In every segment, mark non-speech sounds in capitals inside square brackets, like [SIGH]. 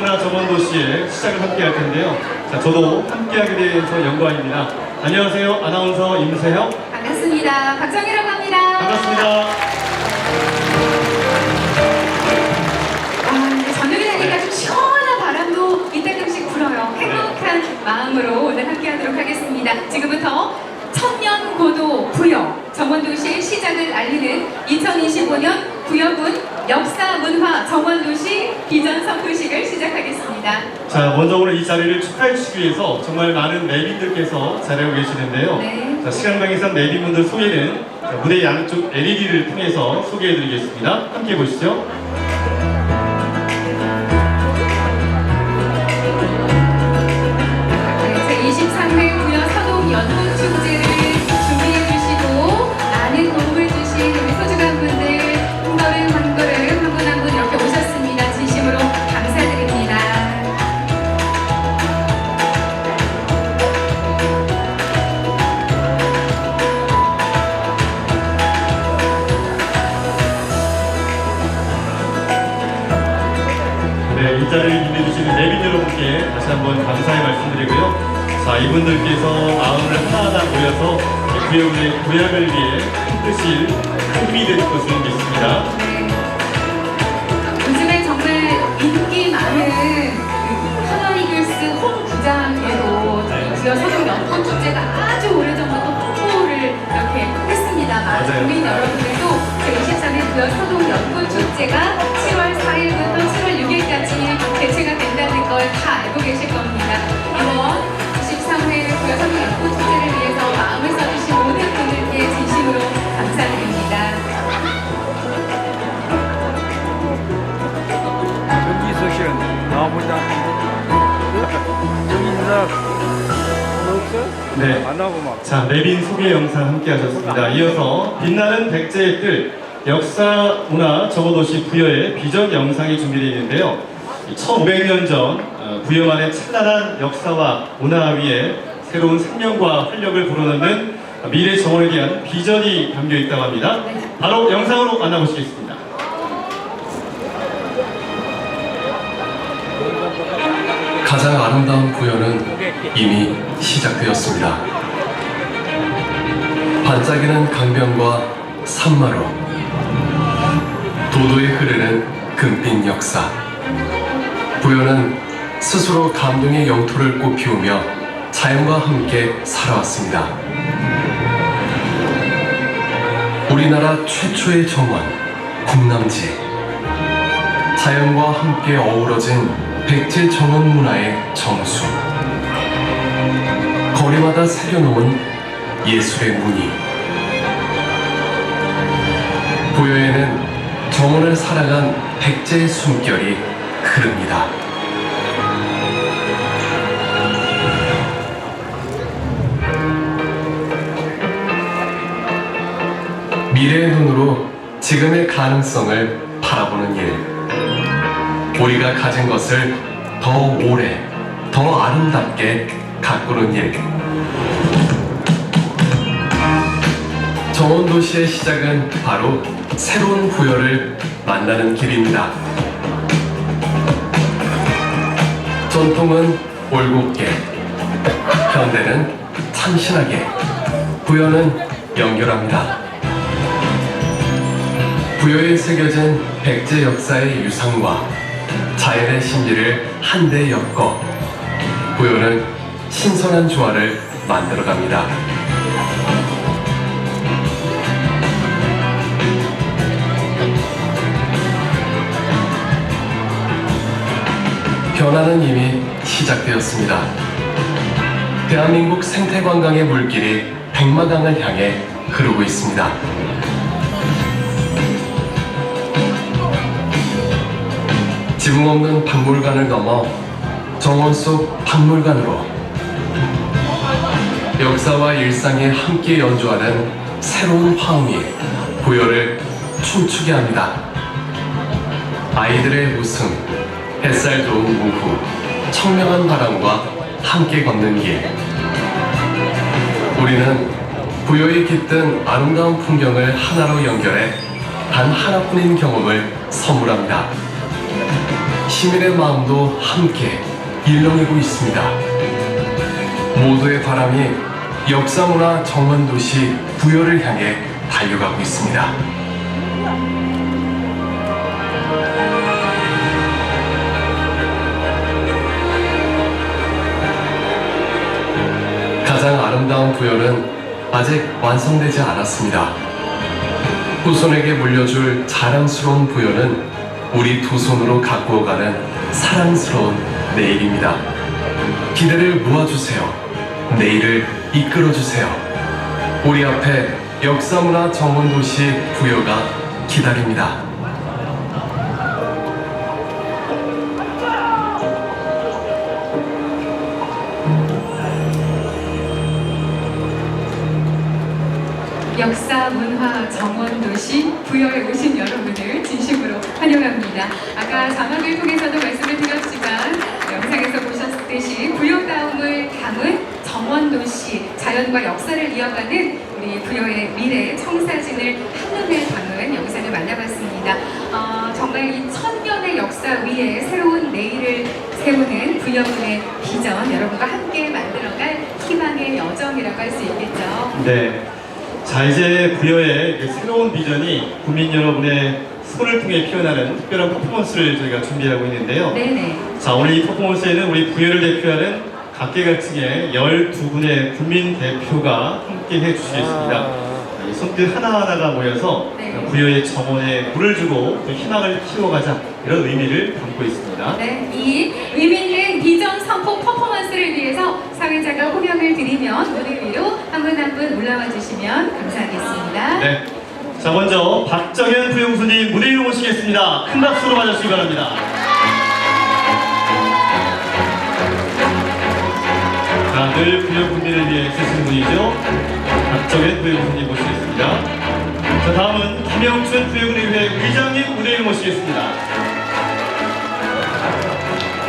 역사문화 정원도시의 시작을 함께 할 텐데요. 자, 저도 함께하게 돼서 영광입니다. 안녕하세요. 아나운서 임세형. 반갑습니다. 박정희라고 합니다. 반갑습니다. 아, 이제 저녁이 되니까 좀 시원한 바람도 이따금씩 불어요. 행복한 마음으로 오늘 함께하도록 하겠습니다. 지금부터 천년고도 부여 정원도시의 시작을 알리는 2025년 부여군 역사 문화 정원 도시 비전 선포식을 시작하겠습니다. 자, 먼저 오늘 이 자리를 축하해 주시기 위해서 정말 많은 내빈들께서 자리하고 계시는데요. 네. 자, 시간 관계상 내빈분들 소개는 자, 무대 양쪽 LED를 통해서 소개해 드리겠습니다. 함께 보시죠. 제23회 부여 서동 연꽃 축제가 7월 4일부터 7월 6일까지 개최가 된다는 걸 다 알고 계실 겁니다. 이번 23회 부여 서동 연꽃 축제를 위해서 마음을 써주신 모든 분들께 진심으로 감사드립니다. 전기석 너 없어? 네. 안 나오고 막. 자, 내빈 소개 영상 함께 하셨습니다. 이어서 빛나는 백제의 뜰 역사 문화 정오도시 부여의 비전 영상이 준비되어 있는데요. 1500년 전 어, 부여만의 찬란한 역사와 문화 위에 새로운 생명과 활력을 불어넣는 미래 정원에 대한 비전이 담겨 있다고 합니다. 바로 영상으로 만나보시겠습니다. 가장 아름다운 부여는 이미 시작되었습니다. 반짝이는 강변과 산마루, 도도에 흐르는 금빛 역사. 부여는 스스로 감동의 영토를 꽃피우며 자연과 함께 살아왔습니다. 우리나라 최초의 정원, 국남지. 자연과 함께 어우러진 백제 정원 문화의 정수. 거리마다 새겨놓은 예술의 무늬. 부여에는 정원을 살아간 백제의 숨결이 흐릅니다. 미래의 눈으로 지금의 가능성을 바라보는 일. 우리가 가진 것을 더 오래, 더 아름답게 가꾸는 일. 정원도시의 시작은 바로 새로운 부여를 만나는 길입니다. 전통은 올곧게, 현대는 참신하게, 부여는 연결합니다. 부여에 새겨진 백제 역사의 유상과 자연의 신비를 한데 엮어 부여는 신선한 조화를 만들어갑니다. 변화는 이미 시작되었습니다. 대한민국 생태관광의 물길이 백마강을 향해 흐르고 있습니다. 지붕 없는 박물관을 넘어 정원 속 박물관으로 역사와 일상에 함께 연주하는 새로운 화음이 부여를 춤추게 합니다. 아이들의 웃음, 햇살 좋은 오후, 청명한 바람과 함께 걷는 길. 우리는 부여에 깃든 아름다운 풍경을 하나로 연결해 단 하나뿐인 경험을 선물합니다. 시민의 마음도 함께 일렁이고 있습니다. 모두의 바람이 역사문화 정원도시 부여를 향해 달려가고 있습니다. 가장 아름다운 부여는 아직 완성되지 않았습니다. 후손에게 물려줄 자랑스러운 부여는 우리 두 손으로 가꾸어가는 사랑스러운 내일입니다. 기대를 모아주세요. 내일을 이끌어주세요. 우리 앞에 역사문화 정원도시 부여가 기다립니다. 역사, 문화, 정원, 도시, 부여에 오신 여러분을 진심으로 환영합니다. 아까 자막을 통해서도 말씀을 드렸지만 영상에서 보셨듯이 부여다움을 담은 정원 도시, 자연과 역사를 이어가는 우리 부여의 미래 청사진을 한눈에 담은 영상을 만나봤습니다. 어, 정말 이 천년의 역사 위에 새로운 내일을 세우는 부여군의 비전 여러분과 함께 만들어갈 희망의 여정이라고 할 수 있겠죠. 네. 자, 이제 부여의 그 새로운 비전이 국민 여러분의 손을 통해 피어나는 특별한 퍼포먼스를 저희가 준비하고 있는데요. 네네. 자, 오늘 이 퍼포먼스에는 우리 부여를 대표하는 각계각층의 12분의 국민 대표가 함께 해주시겠습니다. 이 손길 하나하나가 모여서 네. 부여의 정원에 물을 주고 또 희망을 키워가자 이런 의미를 담고 있습니다. 네, 이 의미 있는 비전 선포 퍼포먼스를 위해서 사회자가 호명을 드리면 무대 위로 한 분 한 분 올라와 주시면 감사하겠습니다. 네. 자, 먼저 박정현 부용수님 무대 위로 모시겠습니다. 큰 박수로 맞아주시기 바랍니다. 자, 늘 국민을 위해 쓰신 분이죠. 박정현 부용수님 모시겠습니다. 자, 다음은 김영춘 부여군의회 의장님 무대 위로 모시겠습니다.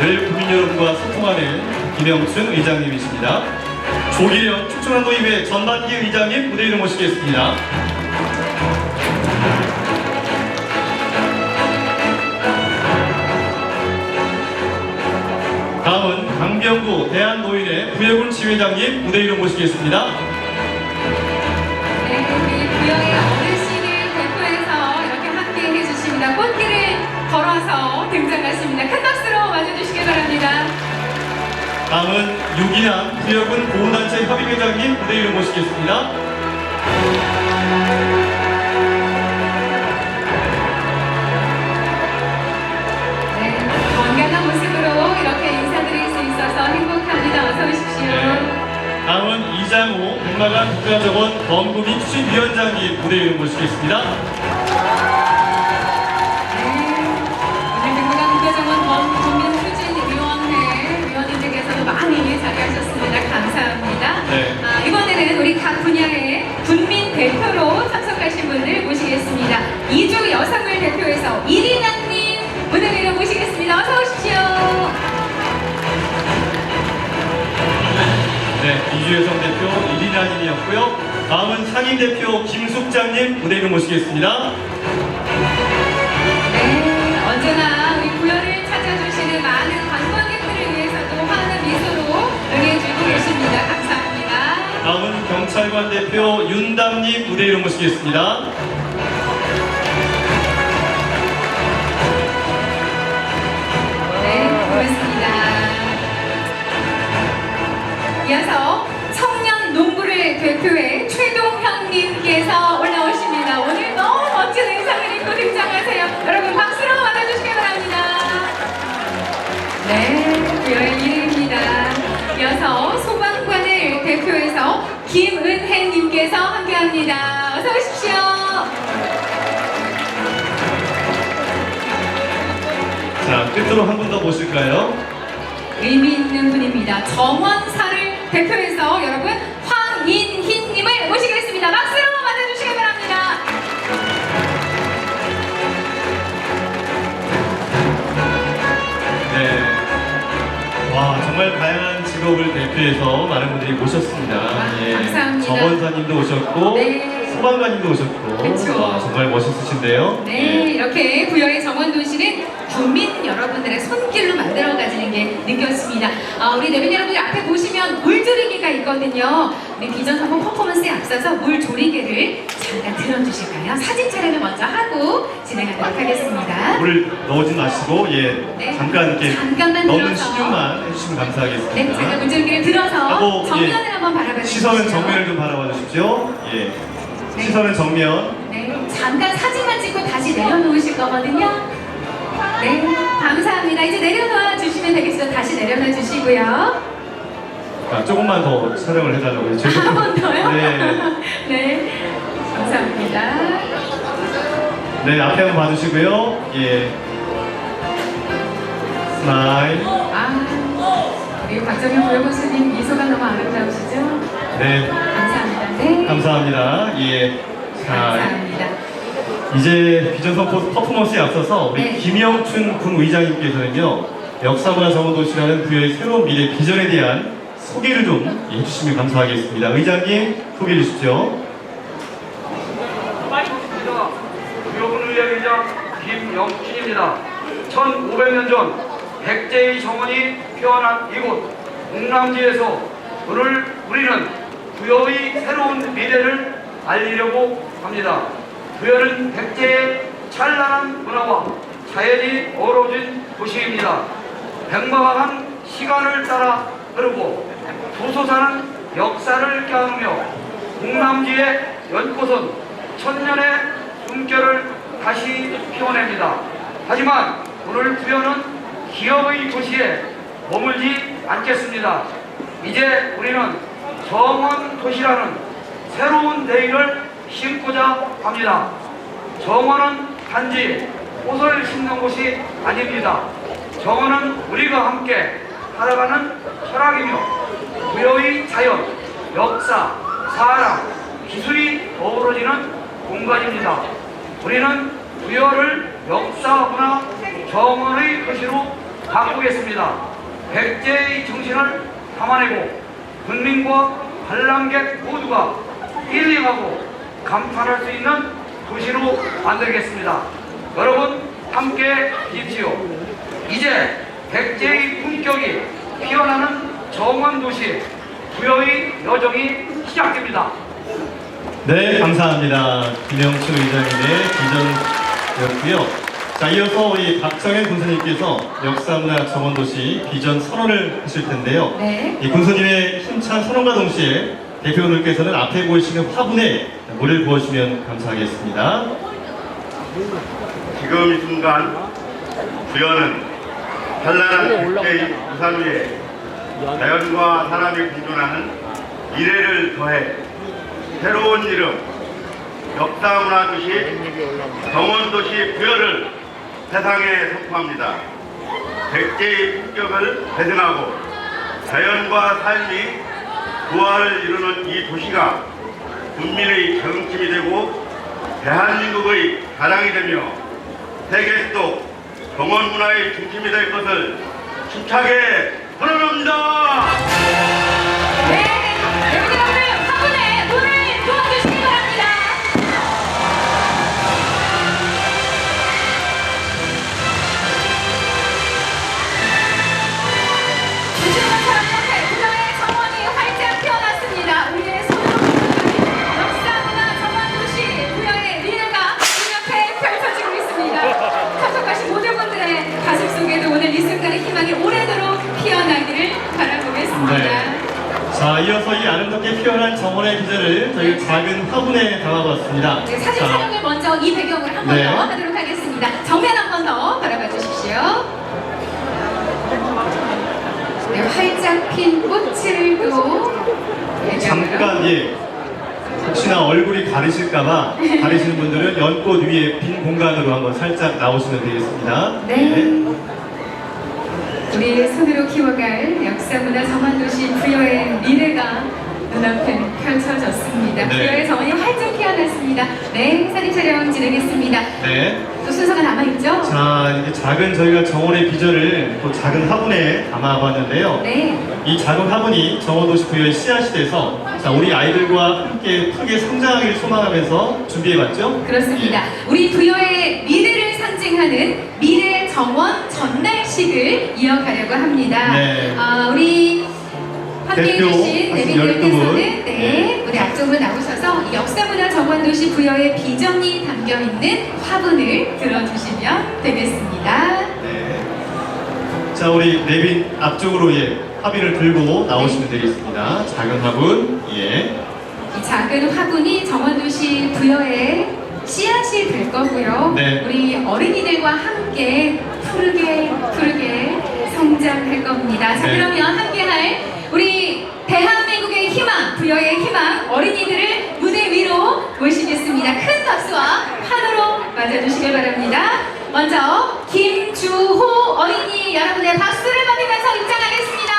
늘 국민 여러분과 소통하는 김영춘 의장님이십니다. 조기련 축천한도의회 전반기 의장님 무대 위로 모시겠습니다. 다음은 강병구 대한노인회 부여군 지회장님 무대 위로 모시겠습니다. 네, 우리 부여의 어르신을 대표해서 이렇게 함께 해주십니다. 꽃길을 걸어서 등장하십니다. 큰 박수로 맞아주시기 바랍니다. 다음은 유기남 부여군 보훈단체 협의회장님 무대 위로 모시겠습니다. 네, 건강한 모습으로 이렇게 인사드릴 수 있어서 행복합니다. 어서 오십시오. 네. 다음은 이장호 백마관 국가정원 범구민 추진위원장님 무대 위로 모시겠습니다. 네, 이주여성 대표 이리나 님이었고요. 다음은 상임 대표 김숙장님 무대 위로 모시겠습니다. 네, 언제나 우리 부여를 찾아주시는 많은 관광객들을 위해서도 환한 미소로 응해주고 계십니다. 감사합니다. 다음은 경찰관 대표 윤담님 무대 위로 모시겠습니다. 네, 고맙습니다. 이어서 대표해 최동현님께서 올라오십니다. 오늘 너무 멋진 의상을 입고 등장하세요. 여러분 박수로 맞아주시기 바랍니다. 네, 부여의 일입니다. 이어서 소방관을 대표해서 김은혜님께서 함께합니다. 어서 오십시오. 자, 끝으로 한 분더 모실까요? 의미 있는 분입니다. 정원사를 대표해서 여러분 황인희님을 모시겠습니다. 박수로 맞아주시기 바랍니다. 네. 와, 정말 다양한 직업 직업을 대표해서 많은 분들이 모셨습니다. 예. 아, 감사합니다. 정원사님도 오셨고, 네. 소방관님도 오셨고, 그쵸. 와, 정말 멋있으신데요. 네, 이렇게 부여의 정원 도시는 국민 여러분들의 손길로 만들어가지는 게 느꼈습니다. 아, 우리 내빈 여러분들 앞에 보시면 물조리개가 있거든요. 우리 비전 성공 퍼포먼스에 앞서서 물 조리개를 잠깐 들어주실까요? 사진 촬영을 먼저 하고 진행하도록 하겠습니다. 물을 넣어지 마시고, 예, 네. 잠깐 이렇게 잠깐만 넣는 들어서. 신용만 해주시면 감사하겠습니다. 네, 제가 물조리개를 들어서 하고, 정면을 예. 한번 바라봐 주시죠. 시선은 정면을 좀 바라봐 주십시오. 예. 네. 시선은 정면. 네, 잠깐 사진만 찍고 다시 내려놓으실 거거든요. 네, 감사합니다. 이제 내려놔 주시면 되겠어요. 다시 내려놔 주시고요. 아, 조금만 더 촬영을 해달라고요. 한번 더요? 네. [LAUGHS] 네, 감사합니다. 네, 앞에 한번 봐주시고요. 예. 스마일. 아, 우리 박정현 부여고수님 미소가 너무 아름다우시죠? 네, 감사합니다. 네, 감사합니다. 예. 자, 감사합니다. 이제 비전선 포- 퍼포먼스에 앞서서 우리 네. 김영춘 군 의장님께서는요, 역사문화 정원도시라는 부여의 새로운 미래 비전에 대한 소개를 좀 해주시면 감사하겠습니다. 의장님, 소개해 주십시오. 반갑습니다. 부여군의회 의장 김영춘입니다. 1500년 전 백제의 정원이 피어난 이곳 웅남지에서 오늘 우리는 부여의 새로운 미래를 알리려고 합니다. 부여는 백제의 찬란한 문화와 자연이 어우러진 도시입니다. 백마한 시간을 따라 흐르고 도소사는 역사를 껴안으며 웅남지의 연꽃은 천년의 숨결을 다시 피워냅니다. 하지만 오늘 부여는 기업의 도시에 머물지 않겠습니다. 이제 우리는 정원 도시라는 새로운 내일을 심고자 합니다. 정원은 단지 꽃을 심는 곳이 아닙니다. 정원은 우리가 함께 살아가는 철학이며 부여의 자연, 역사, 사람, 기술이 어우러지는 공간입니다. 우리는 부여를 역사, 문화, 정원의 도시로 바꾸겠습니다. 백제의 정신을 담아내고 국민과 관람객 모두가 힐링하고 감탄할 수 있는 도시로 만들겠습니다. 여러분 함께 계십시오. 이제 백제의 품격이 피어나는 정원도시 부여의 여정이 시작됩니다. 네, 감사합니다. 김영춘 의장님의 비전이었고요. 자, 이어서 우리 박정현 군수님께서 역사문화 정원도시 비전 선언을 하실 텐데요. 네. 이 군수님의 힘찬 선언과 동시에 대표분들께서는 앞에 보이시는 화분에 물을 부어주시면 감사하겠습니다. 지금 이 순간 부여는 찬란한 백제의 부산 위에 자연과 사람이 공존하는 미래를 더해 새로운 이름 역사문화도시 정원도시 부여를 세상에 선포합니다. 백제의 품격을 배승하고 자연과 삶이 부활을 이루는 이 도시가 국민의 경침이 되고 대한민국의 자랑이 되며 세계 수도 정원 문화의 중심이 될 것을 힘차게 선언합니다. 이어서 이 아름답게 피어난 정원의 비전을 저희 작은 화분에 담아봤습니다. 네, 사진 자, 촬영을 먼저 이 배경으로 한번 더 네. 하도록 하겠습니다. 정면 한 번 더 바라봐 주십시오. 네, 활짝 핀 꽃을 또. 잠깐 예 혹시나 얼굴이 가리실까봐 가리시는 분들은 연꽃 위에 빈 공간으로 한번 살짝 나오시면 되겠습니다. 네. 우리 손으로 키워갈 역사문화 정원도시 부여의 미래가 눈앞에 펼 펼쳐졌습니다. 네. 부여의 정원이 활짝 피어났습니다. 네, 사진 촬영 진행했습니다. 네. 또 순서가 남아있죠? 자, 이게 작은 저희가 정원의 비전을 또 작은 화분에 담아봤는데요. 네. 이 작은 화분이 정원도시 부여의 씨앗이 돼서 자, 우리 아이들과 함께 크게 성장하기를 소망하면서 준비해봤죠? 그렇습니다. 우리 부여의 미래를 상징하는 미래 정원 전달식을 이어가려고 합니다. 네. 아, 우리 함께해 대표 주신 12분. 네, 네. 우리 앞쪽으로 나오셔서 이 역사문화 정원도시 부여의 비전이 담겨 있는 화분을 들어주시면 되겠습니다. 네. 자, 우리 내빈 앞쪽으로 예, 화빈을 들고 나오시면 되겠습니다. 작은 화분, 예. 이 작은 화분이 정원도시 부여의 씨앗이 될 거고요. 네. 우리 어린이들과 함께 푸르게 푸르게 성장할 겁니다. 자 네. 그러면 함께할 부여의 희망 어린이들을 무대 위로 모시겠습니다. 큰 박수와 환호로 맞아주시길 바랍니다. 먼저 김주호 어린이 여러분의 박수를 받으면서 입장하겠습니다.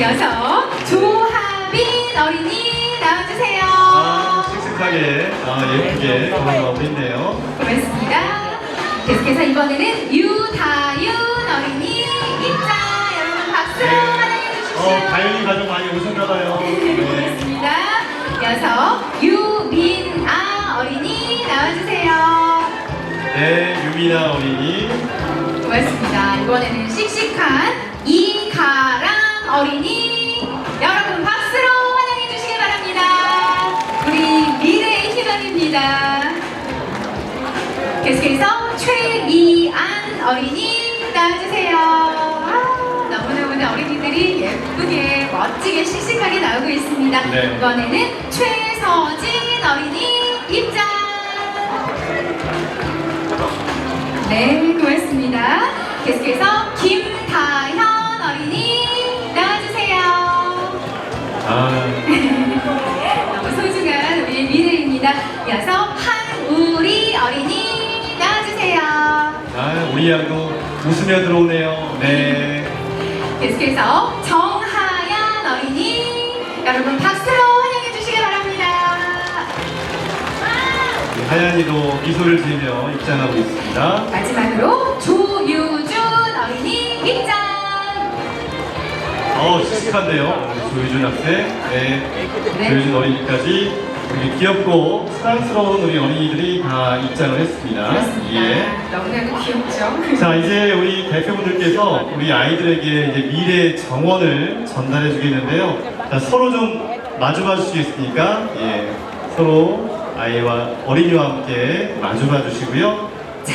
이어서 조하빈 어린이 나와주세요. 아, 씩씩하게, 아, 예쁘게 걸어가고 있네요. 고맙습니다. 계속해서 이번에는 유다윤 어린이 입장 어, 다윤이 가족 많이 오셨나봐요. 네. 고맙습니다. 이어서 유민아 어린이 나와주세요. 네, 유미나 어린이. 고맙습니다. 이번에는 씩씩한 이가람 어린이 여러분 박수로 환영해 주시기 바랍니다. 우리 미래의 희망입니다. 계속해서 최이안 어린이 나와주세요. 어린이들이 예쁘게 멋지게 씩씩하게 나오고 있습니다. 네. 이번에는 최서진 어린이 입장. 네, 고맙습니다. 계속해서 김다현 어린이 나와주세요. 아, [LAUGHS] 너무 소중한 우리의 미래입니다. 이어서 한우리 어린이 나와주세요. 아, 우리 양도 웃으며 들어오네요. 네. 계속해서 정하연 어린이 여러분 박수로 환영해 주시기 바랍니다. 네, 하얀이도 미소를 지으며 입장하고 있습니다. 마지막으로 조유준 어린이 입장. 어, 씩씩한데요. 조유준 학생. 네. 네. 조유준 어린이까지 우리 귀엽고 사랑스러운 우리 어린이들이 다 입장을 했습니다. 그렇습니다. 예. 너무나도 귀엽죠? [LAUGHS] 자, 이제 우리 대표분들께서 우리 아이들에게 이제 미래 정원을 전달해 주겠는데요. 자, 서로 좀 마주 봐 주시겠습니까? 예. 서로 아이와 어린이와 함께 마주 봐 주시고요. 자,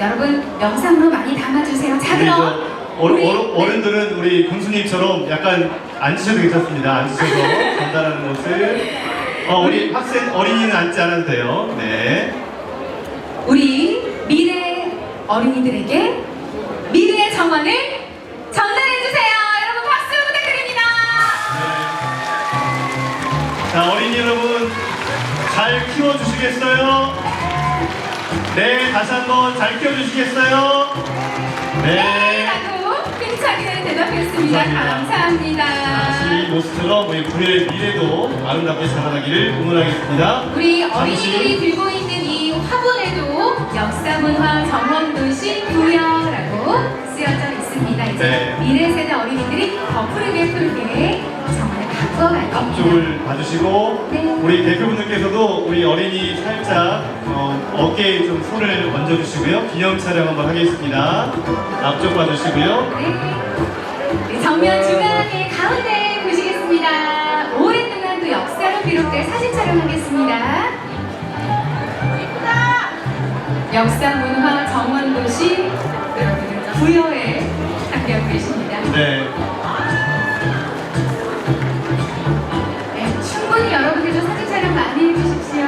여러분 영상으로 많이 담아주세요. 자, 우리 저 그럼 어른, 우리- 어른, 어른들은 우리 군수님처럼 약간 앉으셔도 괜찮습니다. 앉으셔서 전달하는 것을. [LAUGHS] 어, 우리 학생 어린이는 앉지 않아도 돼요. 네. 우리 미래 어린이들에게 미래의 정원을 전달해 주세요. 여러분 박수 부탁드립니다. 자, 어린이 여러분, 잘 키워 주시겠어요? 네, 다시 한번 잘 키워 주시겠어요? 네. 라고 힘차게 대답했습니다. 감사합니다. 이 모습처럼 우리 부의 미래도 아름답게 자라나기를 응원하겠습니다. 우리 어린이들이 들고 있는 이 화분에도 역사문화 정원도시 부여라고 쓰여져 있습니다. 이제 네. 미래 세대 어린이들이 더 푸르게 푸르게 정원을 바꿔갈 겁니다. 앞쪽을 봐주시고 네. 우리 대표분들께서도 우리 어린이 살짝 어, 어깨에 좀 손을 얹어주시고요. 기념 촬영 한번 하겠습니다. 앞쪽 봐주시고요. 네. 정면 중앙에 가운데 보시겠습니다. 오랫동안 또 역사로 기록될 사진 촬영하겠습니다. 역사 문화 정원도시 여러분들 부여에 함께하고 계십니다. 네. 네, 충분히 여러분들도 사진 촬영 많이 해주십시오.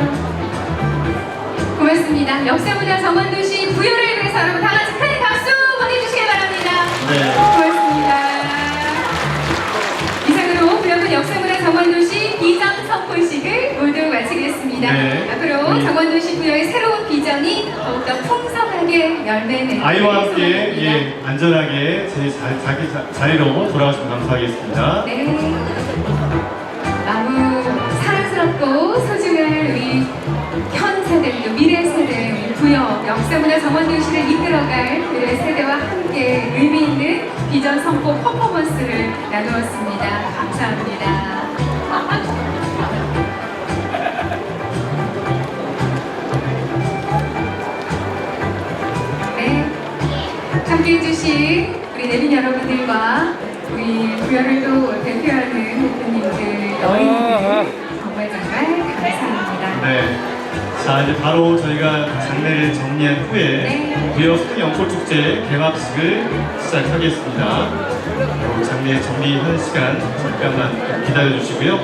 고맙습니다. 역사 문화 정원도시 부여를 위해서 여러분 다 같이 큰 박수 보내주시기 바랍니다. 네. 고맙습니다. 부여군 역사문화 정원도시 비전 선포식을 모두 마치겠습니다. 네. 앞으로 네. 정원도시 부여의 새로운 비전이 더욱더 풍성하게 열매내는 아이와 함께. 예, 안전하게 제 자, 자기 자, 자리로 돌아가시면 감사하겠습니다. 네. 너무 사랑스럽고 소중한 우리 현 세대, 또 미래 세대, 부여, 역사문화 정원도시를 이끌어갈 그 세대와 함께 의미 있는 비전 선포 퍼포먼스를 나누었습니다. 감사합니다. [LAUGHS] 네. 함께 해 주신 우리 내빈 여러분들과 우리 부여를 또 대표하는 대표님들, 여인들 정말 정말 감사합니다. 네. 자, 이제 바로 저희가 장례를 정리한 후에 네. 부여 소연꽃축제 개막식을 시작하겠습니다. 장례 정리하는 시간 잠깐만 기다려 주시고요.